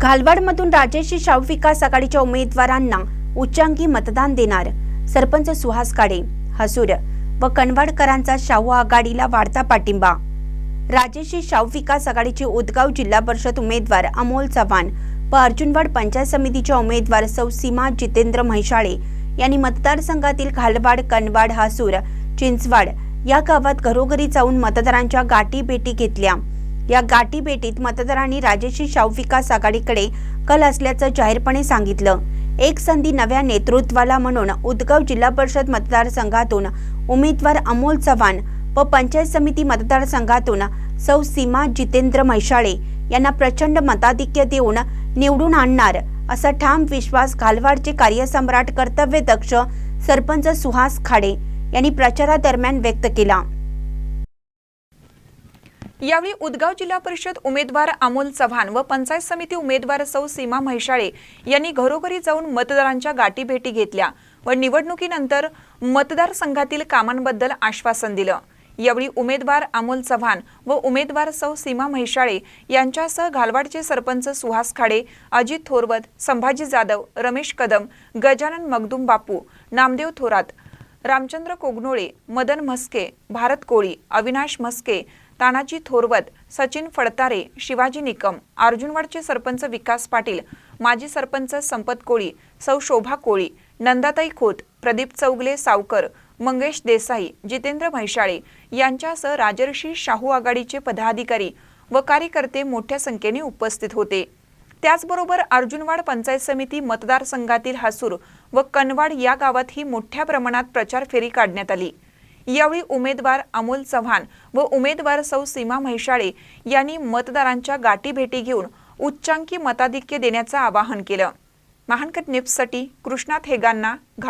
घालवाडमधून राजेशी शाहू विकास आघाडीच्या उमेदवारांना उच्चांकी मतदान देणार सरपंच सुहास काडे हसूर व कणवाडकरांचा शाहू आघाडीला वाढता पाठिंबा. राजेशी शाहू विकास आघाडीचे उदगाव जिल्हा परिषद उमेदवार अमोल चव्हाण व अर्जुनवाड पंचायत समितीच्या उमेदवार सौ सीमा जितेंद्र म्हैशाळे यांनी मतदारसंघातील घालवाड कणवाड हासूर चिंचवाड या गावात घरोघरी जाऊन मतदारांच्या गाठी भेटी घेतल्या. या गाठीभेटीत मतदारांनी राजेशी शाहू विकास आघाडीकडे कल असल्याचं जाहीरपणे सांगितलं. एक संधी नव्या नेतृत्वाला म्हणून उदगाव जिल्हा परिषद मतदारसंघातून उमेदवार अमोल चव्हाण व पंचायत समिती मतदारसंघातून सौ सीमा जितेंद्र म्हैशाळे यांना प्रचंड मताधिक्य देऊन निवडून आणणार असा ठाम विश्वास घालवाडचे कार्यसम्राट कर्तव्यदक्ष सरपंच सुहास खाडे यांनी प्रचारादरम्यान व्यक्त केला. यावेळी उदगाव जिल्हा परिषद उमेदवार अमोल चव्हाण व पंचायत समिती उमेदवार सौ सीमा म्हैशाळे यांनी घरोघरी जाऊन मतदारांच्या गाठीभेटी घेतल्या व निवडणुकीनंतर मतदारसंघातील कामांबद्दल आश्वासन दिलं. यावेळी उमेदवार अमोल चव्हाण व उमेदवार सौ सीमा म्हैशाळे यांच्यासह घालवाडचे सरपंच सुहास खाडे अजित थोरवत संभाजी जाधव रमेश कदम गजानन मगदुम बापू नामदेव थोरात रामचंद्र कोगनोळे मदन म्हस्के भारत कोळी अविनाश म्हस्के तानाजी थोरवत सचिन फडतारे शिवाजी निकम अर्जुनवाडचे सरपंच विकास पाटील माजी सरपंच संपत कोळी सौ शोभा कोळी नंदाताई खोत प्रदीप चौगले सावकर मंगेश देसाई जितेंद्र म्हैशाळे यांच्यासह राजर्षी शाहू आघाडीचे पदाधिकारी व कार्यकर्ते मोठ्या संख्येने उपस्थित होते. त्याचबरोबर अर्जुनवाड पंचायत समिती मतदारसंघातील हसूर व कनवाड या गावातही मोठ्या प्रमाणात प्रचार फेरी काढण्यात आली. यावेळी उमेदवार अमोल चव्हाण व उमेदवार सौ सीमा म्हैशाळे यांनी मतदारांच्या गाठीभेटी घेऊन उच्चांकी मताधिक्य देण्याचं आवाहन केलं. महानकट न्यूजसाठी कृष्णा थेगांना घा